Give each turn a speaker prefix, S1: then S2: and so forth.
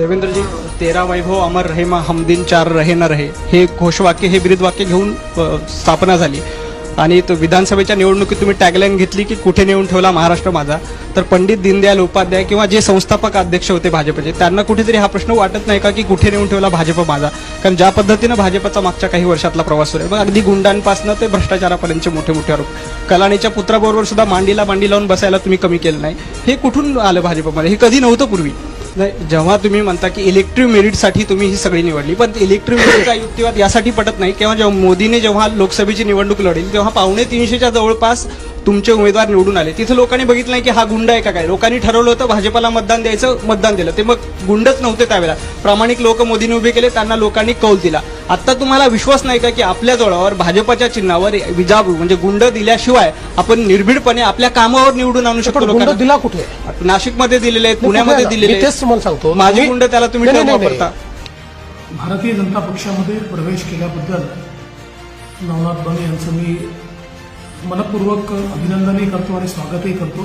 S1: देवेंद्रजी तेरा वैभव अमर रहे मा हमदिन चार रहे न रहे. हे घोषवाक्य हे ब्रीदवाक्य घेऊन स्थापना झाली. आणि तो विधानसभेच्या निवडणुकीत तुम्ही टॅगलाईन घेतली की कुठे नेऊन ठेवला महाराष्ट्र माझा. तर पंडित दीनदयाल उपाध्याय किंवा जे संस्थापक अध्यक्ष होते भाजपचे त्यांना कुठेतरी हा प्रश्न वाटत नाही का की कुठे नेऊन ठेवला भाजप माझा? कारण ज्या पद्धतीनं भाजपचा मागच्या काही वर्षातला प्रवास सुरू आहे. मग अगदी गुंडांपासून ते भ्रष्टाचारापर्यंतचे मोठे मोठे आरोप. कलानीच्या पुत्राबरोबर सुद्धा मांडीला मांडी लावून बसायला तुम्ही कमी केलं नाही. हे कुठून आलं भाजपमध्ये? हे कधी नव्हतं पूर्वी. नाही जेव्हा तुम्ही म्हणता की इलेक्ट्रिक मेरिटसाठी तुम्ही ही सगळी निवडली पण इलेक्ट्रिक मेरिटचा युक्तिवाद यासाठी पटत नाही. किंवा जेव्हा मोदीने जेव्हा लोकसभेची निवडणूक लढली तेव्हा पावणे तीनशेच्या जवळपास तुमचे उमेदवार निवडून आले. तिथं लोकांनी बघितलं नाही की हा गुंड आहे का काय? लोकांनी ठरवलं होतं भाजपाला मतदान द्यायचं मतदान दिलं. ते मग गुंडच नव्हते त्यावेळेला. प्रामाणिक लोक मोदीने उभे केले त्यांना लोकांनी कौल दिला. आता तुम्हाला विश्वास नाही का की आपल्या जोडावर भाजपच्या चिन्हावर विजाबू म्हणजे गुंड दिल्याशिवाय आपण निर्भीडपणे आपल्या कामावर निवडून आणू शकतो लोकांना?
S2: दिला कुठे?
S1: नाशिकमध्ये दिलेले आहेत पुण्यामध्ये? दिलेले
S2: मी तेच तुम्हाला सांगतो.
S1: माझे गुंड त्याला तुम्ही. वापरता
S3: भारतीय जनता पक्षामध्ये प्रवेश केल्याबद्दल नवनाथ बने यांचं मी मनपूर्वक अभिनंदनही करतो आणि स्वागतही करतो.